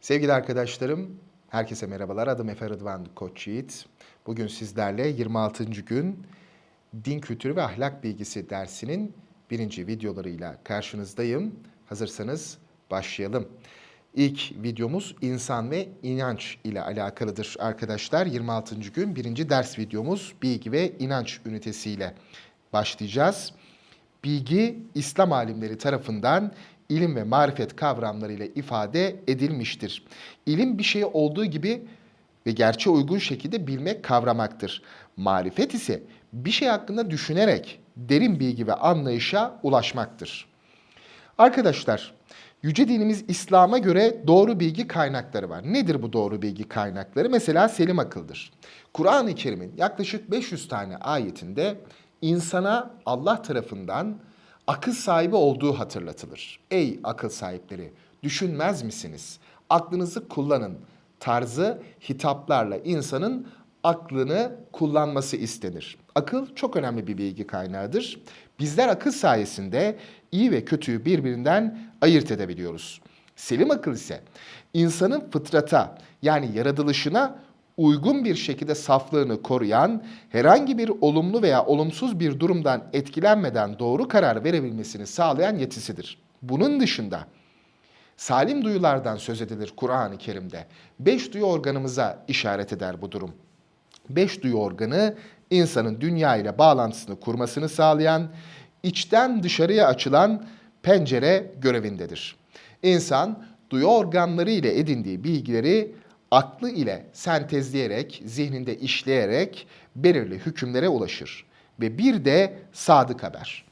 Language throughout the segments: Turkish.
Sevgili arkadaşlarım, herkese merhabalar. Adım Efe Rıdvan Koç. Bugün sizlerle 26. gün Din Kültürü ve Ahlak Bilgisi dersinin birinci videolarıyla karşınızdayım. Hazırsanız başlayalım. İlk videomuz insan ve inanç ile alakalıdır arkadaşlar. 26. gün birinci ders videomuz bilgi ve inanç ünitesiyle başlayacağız. Bilgi İslam alimleri tarafından ilim ve marifet kavramlarıyla ifade edilmiştir. İlim bir şey olduğu gibi ve gerçeğe uygun şekilde bilmek, kavramaktır. Marifet ise bir şey hakkında düşünerek derin bilgi ve anlayışa ulaşmaktır. Arkadaşlar, yüce dinimiz İslam'a göre doğru bilgi kaynakları var. Nedir bu doğru bilgi kaynakları? Mesela selim akıldır. Kur'an-ı Kerim'in yaklaşık 500 tane ayetinde insana Allah tarafından akıl sahibi olduğu hatırlatılır. Ey akıl sahipleri, düşünmez misiniz? Aklınızı kullanın. Tarzı hitaplarla insanın aklını kullanması istenir. Akıl çok önemli bir bilgi kaynağıdır. Bizler akıl sayesinde iyi ve kötüyü birbirinden ayırt edebiliyoruz. Selim akıl ise insanın fıtrata yani yaratılışına uygun bir şekilde saflığını koruyan, herhangi bir olumlu veya olumsuz bir durumdan etkilenmeden doğru karar verebilmesini sağlayan yetisidir. Bunun dışında salim duyulardan söz edilir Kur'an-ı Kerim'de. Beş duyu organımıza işaret eder bu durum. Beş duyu organı insanın dünya ile bağlantısını kurmasını sağlayan, içten dışarıya açılan pencere görevindedir. İnsan duyu organları ile edindiği bilgileri aklı ile sentezleyerek, zihninde işleyerek belirli hükümlere ulaşır. Ve bir de sadık haber.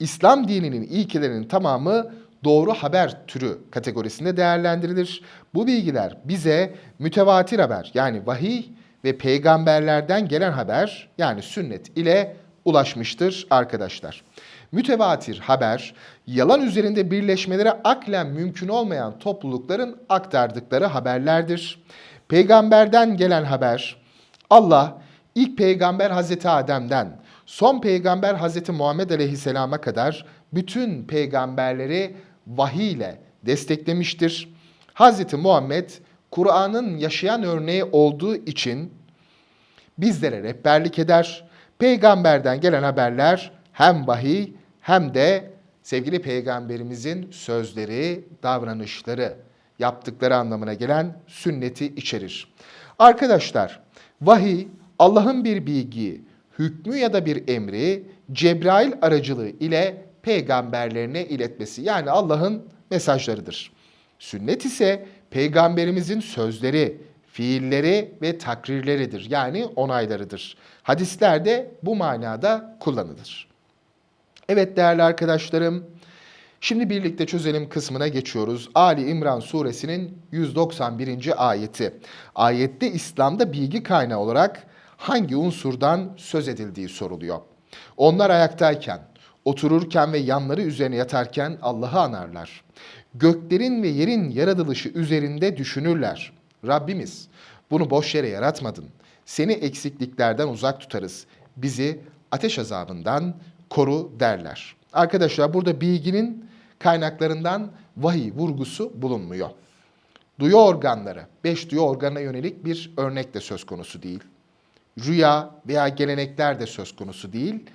İslam dininin ilkelerinin tamamı doğru haber türü kategorisinde değerlendirilir. Bu bilgiler bize mütevatir haber yani vahiy ve peygamberlerden gelen haber yani sünnet ile ulaşmıştır arkadaşlar. Mütevatir haber, yalan üzerinde birleşmeleri aklen mümkün olmayan toplulukların aktardıkları haberlerdir. Peygamberden gelen haber, Allah ilk peygamber Hazreti Adem'den son peygamber Hazreti Muhammed Aleyhisselam'a kadar bütün peygamberleri vahiy ile desteklemiştir. Hazreti Muhammed Kur'an'ın yaşayan örneği olduğu için bizlere rehberlik eder. Peygamberden gelen haberler hem vahiy hem de sevgili peygamberimizin sözleri, davranışları, yaptıkları anlamına gelen sünneti içerir. Arkadaşlar, vahiy Allah'ın bir bilgiyi, hükmü ya da bir emri Cebrail aracılığı ile peygamberlerine iletmesi yani Allah'ın mesajlarıdır. Sünnet ise peygamberimizin sözleri, fiilleri ve takrirleridir yani onaylarıdır. Hadisler de bu manada kullanılır. Evet değerli arkadaşlarım, şimdi birlikte çözelim kısmına geçiyoruz. Ali İmran suresinin 191. ayeti. Ayette İslam'da bilgi kaynağı olarak hangi unsurdan söz edildiği soruluyor. Onlar ayaktayken, otururken ve yanları üzerine yatarken Allah'ı anarlar. Göklerin ve yerin yaratılışı üzerinde düşünürler. Rabbimiz bunu boş yere yaratmadın. Seni eksikliklerden uzak tutarız. Bizi ateş azabından koru derler. Arkadaşlar burada bilginin kaynaklarından vahiy vurgusu bulunmuyor. Duyu organları, beş duyu organına yönelik bir örnek de söz konusu değil. Rüya veya gelenekler de söz konusu değil.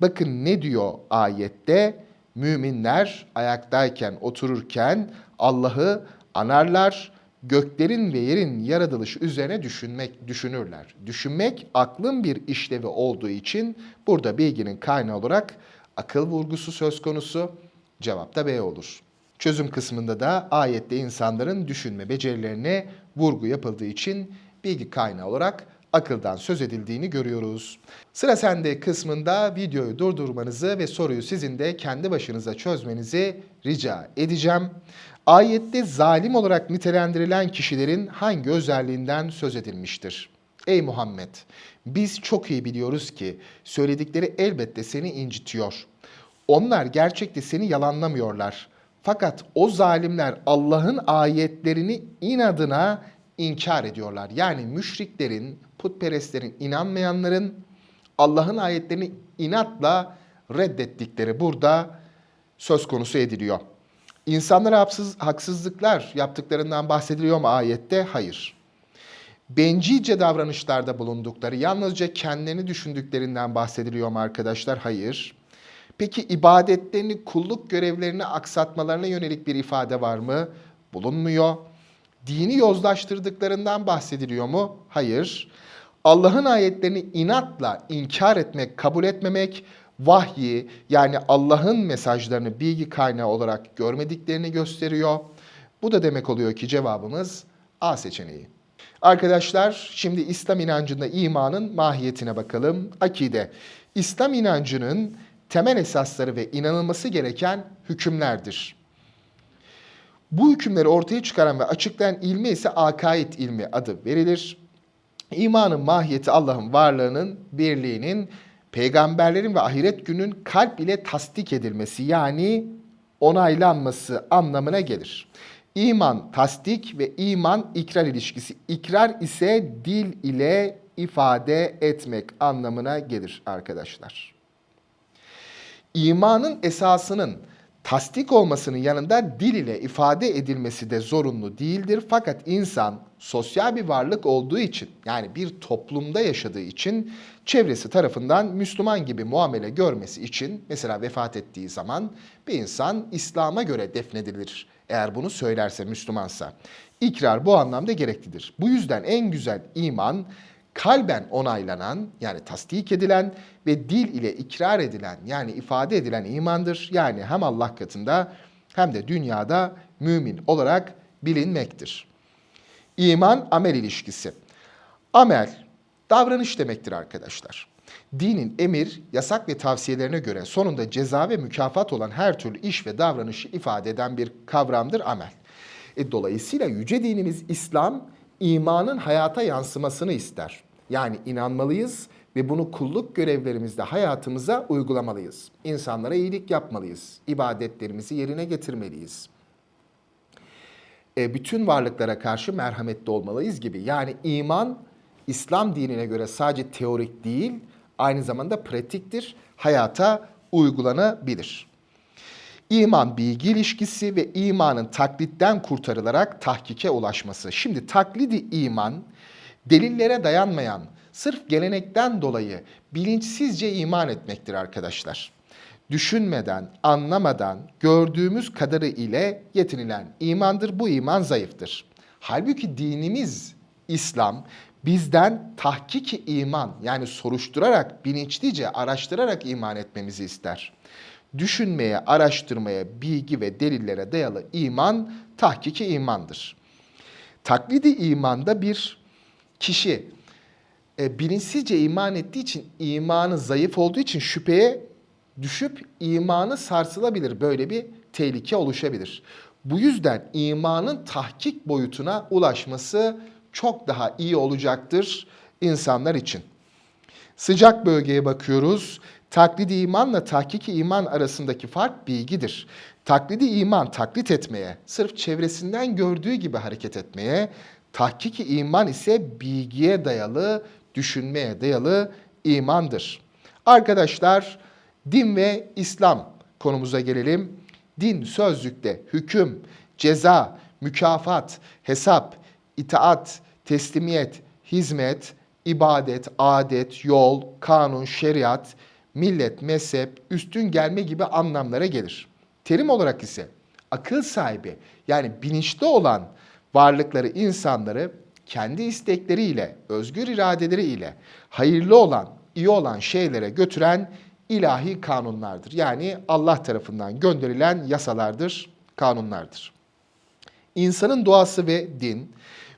Bakın ne diyor ayette? Müminler ayaktayken, otururken Allah'ı anarlar, göklerin ve yerin yaratılışı üzerine düşünmek düşünürler. Düşünmek aklın bir işlevi olduğu için burada bilginin kaynağı olarak akıl vurgusu söz konusu. Cevap da B olur. Çözüm kısmında da ayette insanların düşünme becerilerine vurgu yapıldığı için bilgi kaynağı olarak akıldan söz edildiğini görüyoruz. Sıra sende kısmında videoyu durdurmanızı ve soruyu sizin de kendi başınıza çözmenizi rica edeceğim. Ayette zalim olarak nitelendirilen kişilerin hangi özelliğinden söz edilmiştir? Ey Muhammed! Biz çok iyi biliyoruz ki söyledikleri elbette seni incitiyor. Onlar gerçekte seni yalanlamıyorlar. Fakat o zalimler Allah'ın ayetlerini inadına inkar ediyorlar. Yani müşriklerin, putperestlerin, inanmayanların Allah'ın ayetlerini inatla reddettikleri burada söz konusu ediliyor. İnsanlara haksız, haksızlıklar yaptıklarından bahsediliyor mu ayette? Hayır. Bencilce davranışlarda bulundukları, yalnızca kendilerini düşündüklerinden bahsediliyor mu arkadaşlar? Hayır. Peki ibadetlerini, kulluk görevlerini aksatmalarına yönelik bir ifade var mı? Bulunmuyor. Dini yozlaştırdıklarından bahsediliyor mu? Hayır. Allah'ın ayetlerini inatla inkar etmek, kabul etmemek, vahyi yani Allah'ın mesajlarını bilgi kaynağı olarak görmediklerini gösteriyor. Bu da demek oluyor ki cevabımız A seçeneği. Arkadaşlar şimdi İslam inancında imanın mahiyetine bakalım. Akide. İslam inancının temel esasları ve inanılması gereken hükümlerdir. Bu hükümleri ortaya çıkaran ve açıklayan ilme ise akaid ilmi adı verilir. İmanın mahiyeti Allah'ın varlığının, birliğinin, peygamberlerin ve ahiret günün kalp ile tasdik edilmesi yani onaylanması anlamına gelir. İman tasdik ve iman ikrar ilişkisi. İkrar ise dil ile ifade etmek anlamına gelir arkadaşlar. İmanın esasının tasdik olmasının yanında dil ile ifade edilmesi de zorunlu değildir. Fakat insan sosyal bir varlık olduğu için yani bir toplumda yaşadığı için çevresi tarafından Müslüman gibi muamele görmesi için mesela vefat ettiği zaman bir insan İslam'a göre defnedilir. Eğer bunu söylerse Müslümansa. İkrar bu anlamda gereklidir. Bu yüzden en güzel iman kalben onaylanan yani tasdik edilen ve dil ile ikrar edilen yani ifade edilen imandır. Yani hem Allah katında hem de dünyada mümin olarak bilinmektir. İman amel ilişkisi. Amel davranış demektir arkadaşlar. Dinin emir, yasak ve tavsiyelerine göre sonunda ceza ve mükafat olan her türlü iş ve davranışı ifade eden bir kavramdır amel. E, dolayısıyla yüce dinimiz İslam imanın hayata yansımasını ister. Yani inanmalıyız ve bunu kulluk görevlerimizde hayatımıza uygulamalıyız. İnsanlara iyilik yapmalıyız. ibadetlerimizi yerine getirmeliyiz. E, bütün varlıklara karşı merhametli olmalıyız gibi. Yani iman İslam dinine göre sadece teorik değil, aynı zamanda pratiktir, hayata uygulanabilir. İman bilgi ilişkisi ve imanın taklitten kurtarılarak tahkike ulaşması. Şimdi taklidi iman delillere dayanmayan, sırf gelenekten dolayı bilinçsizce iman etmektir arkadaşlar. Düşünmeden, anlamadan, gördüğümüz kadarı ile yetinilen imandır. Bu iman zayıftır. Halbuki dinimiz İslam bizden tahkiki iman yani soruşturarak, bilinçlice araştırarak iman etmemizi ister. Düşünmeye, araştırmaya, bilgi ve delillere dayalı iman tahkiki imandır. Taklidi imanda bir kişi e, bilinçsizce iman ettiği için, imanı zayıf olduğu için şüpheye düşüp imanı sarsılabilir. Böyle bir tehlike oluşabilir. Bu yüzden imanın tahkik boyutuna ulaşması çok daha iyi olacaktır insanlar için. Sıcak bölgeye bakıyoruz. Taklidi imanla tahkiki iman arasındaki fark bilgidir. Taklidi iman taklit etmeye, sırf çevresinden gördüğü gibi hareket etmeye, tahkiki iman ise bilgiye dayalı, düşünmeye dayalı imandır. Arkadaşlar din ve İslam konumuza gelelim. Din sözlükte hüküm, ceza, mükafat, hesap, itaat, teslimiyet, hizmet, ibadet, adet, yol, kanun, şeriat, millet, mezhep, üstün gelme gibi anlamlara gelir. Terim olarak ise akıl sahibi yani bilinçli olan varlıkları, insanları kendi istekleriyle, özgür iradeleriyle hayırlı olan, iyi olan şeylere götüren ilahi kanunlardır. Yani Allah tarafından gönderilen yasalardır, kanunlardır. İnsanın doğası ve din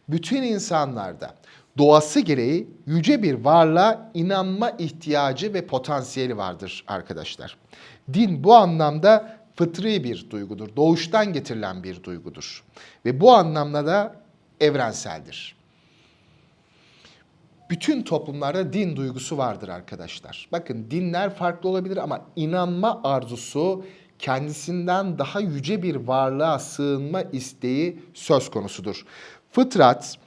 bütün insanlarda doğası gereği yüce bir varlığa inanma ihtiyacı ve potansiyeli vardır arkadaşlar. Din bu anlamda fıtri bir duygudur, doğuştan getirilen bir duygudur. Ve bu anlamda da evrenseldir. Bütün toplumlarda din duygusu vardır arkadaşlar. Bakın dinler farklı olabilir ama inanma arzusu kendisinden daha yüce bir varlığa sığınma isteği söz konusudur. Fıtrat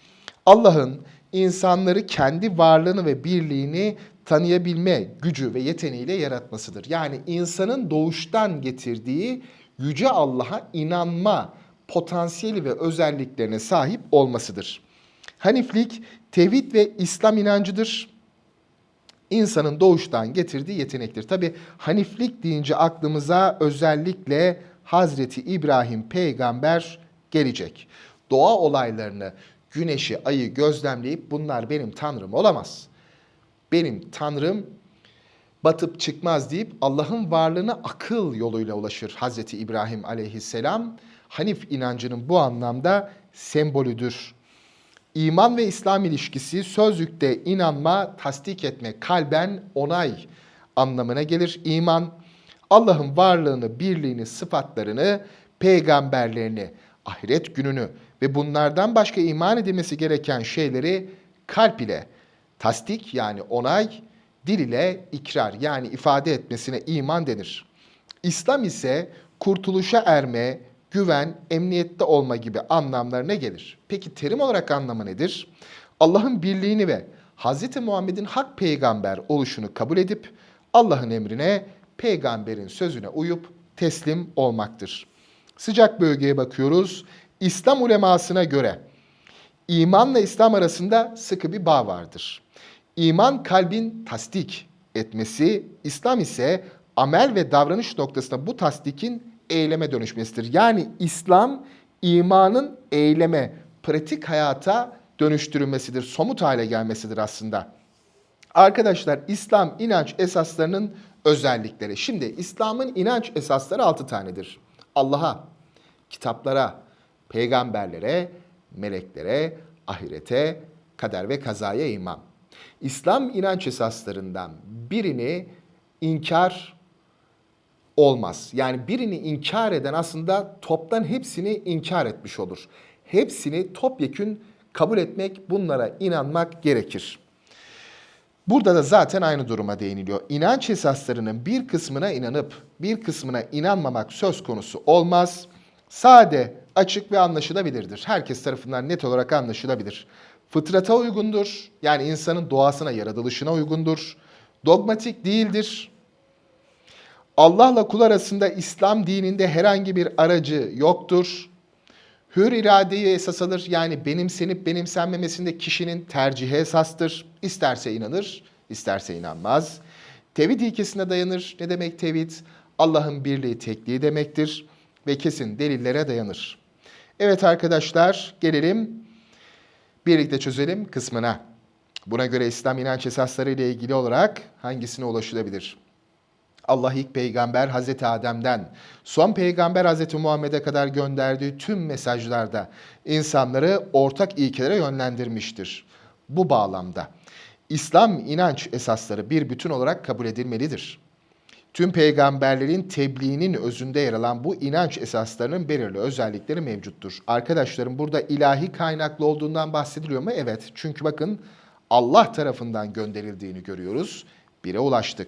Allah'ın insanları kendi varlığını ve birliğini tanıyabilme gücü ve yeteneğiyle yaratmasıdır. Yani insanın doğuştan getirdiği Yüce Allah'a inanma potansiyeli ve özelliklerine sahip olmasıdır. Haniflik, tevhid ve İslam inancıdır insanın doğuştan getirdiği yetenektir. Tabi Haniflik deyince aklımıza özellikle Hazreti İbrahim peygamber gelecek. Doğa olaylarını, güneşi, ayı gözlemleyip bunlar benim tanrım olamaz. Benim tanrım batıp çıkmaz deyip Allah'ın varlığına akıl yoluyla ulaşır Hazreti İbrahim aleyhisselam. Hanif inancının bu anlamda sembolüdür. İman ve İslam ilişkisi sözlükte inanma, tasdik etme, kalben onay anlamına gelir. İman, Allah'ın varlığını, birliğini, sıfatlarını, peygamberlerini, ahiret gününü ve bunlardan başka iman edilmesi gereken şeyleri kalp ile tasdik yani onay, dil ile ikrar yani ifade etmesine iman denir. İslam ise kurtuluşa erme, güven, emniyette olma gibi anlamlarına gelir. Peki terim olarak anlamı nedir? Allah'ın birliğini ve Hz. Muhammed'in hak peygamber oluşunu kabul edip Allah'ın emrine, peygamberin sözüne uyup teslim olmaktır. Sıcak bölgeye bakıyoruz. İslam ulemasına göre imanla İslam arasında sıkı bir bağ vardır. İman kalbin tasdik etmesi, İslam ise amel ve davranış noktasında bu tasdikin eyleme dönüşmesidir. Yani İslam imanın eyleme, pratik hayata dönüştürülmesidir, somut hale gelmesidir aslında. Arkadaşlar İslam inanç esaslarının özellikleri. Şimdi İslam'ın inanç esasları altı tanedir. Allah'a, kitaplara, peygamberlere, meleklere, ahirete, kader ve kazaya iman. İslam inanç esaslarından birini inkar olmaz. Yani birini inkar eden aslında toptan hepsini inkar etmiş olur. Hepsini topyekün kabul etmek, bunlara inanmak gerekir. Burada da zaten aynı duruma değiniliyor. İnanç esaslarının bir kısmına inanıp bir kısmına inanmamak söz konusu olmaz. Sade, açık ve anlaşılabilirdir. Herkes tarafından net olarak anlaşılabilir. Fıtrata uygundur. Yani insanın doğasına, yaratılışına uygundur. Dogmatik değildir. Allah'la kul arasında İslam dininde herhangi bir aracı yoktur. Hür iradeyi esas alır. Yani benimsenip benimsenmemesinde kişinin tercihi esastır. İsterse inanır, isterse inanmaz. Tevhid ilkesine dayanır. Ne demek tevhid? Allah'ın birliği, tekliği demektir ve kesin delillere dayanır. Evet arkadaşlar gelelim birlikte çözelim kısmına. Buna göre İslam inanç esasları ile ilgili olarak hangisine ulaşılabilir? Allah ilk peygamber Hazreti Adem'den son peygamber Hazreti Muhammed'e kadar gönderdiği tüm mesajlarda insanları ortak ilkelere yönlendirmiştir. Bu bağlamda İslam inanç esasları bir bütün olarak kabul edilmelidir. Tüm peygamberlerin tebliğinin özünde yer alan bu inanç esaslarının belirli özellikleri mevcuttur. Arkadaşlarım burada ilahi kaynaklı olduğundan bahsediliyor mu? Evet. Çünkü bakın Allah tarafından gönderildiğini görüyoruz. Bire ulaştık.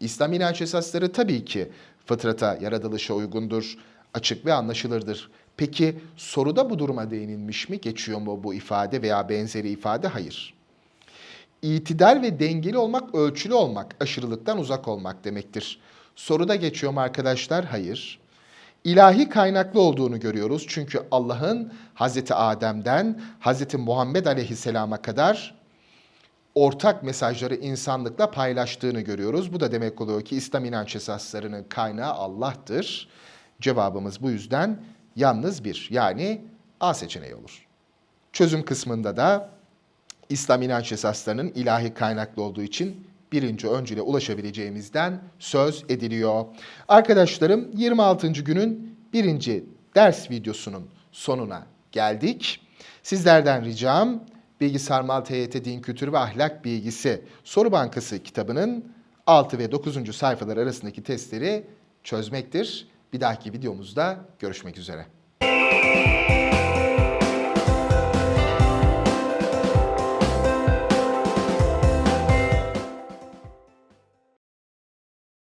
İslam inanç esasları tabii ki fıtrata, yaratılışa uygundur, açık ve anlaşılırdır. Peki soruda bu duruma değinilmiş mi? Geçiyor mu bu ifade veya benzeri ifade? Hayır. İtidal ve dengeli olmak, ölçülü olmak, aşırılıktan uzak olmak demektir. Soruda geçiyor mu arkadaşlar? Hayır. İlahi kaynaklı olduğunu görüyoruz. Çünkü Allah'ın Hazreti Adem'den Hazreti Muhammed Aleyhisselam'a kadar ortak mesajları insanlıkla paylaştığını görüyoruz. Bu da demek oluyor ki İslam inanç esaslarının kaynağı Allah'tır. Cevabımız bu yüzden yalnız bir yani A seçeneği olur. Çözüm kısmında da İslam inanç esaslarının ilahi kaynaklı olduğu için birinci öncüle ulaşabileceğimizden söz ediliyor. Arkadaşlarım 26. günün birinci ders videosunun sonuna geldik. Sizlerden ricam Bilgisayar TYT Din Kültürü ve Ahlak Bilgisi Soru Bankası kitabının 6 ve 9. sayfalar arasındaki testleri çözmektir. Bir dahaki videomuzda görüşmek üzere.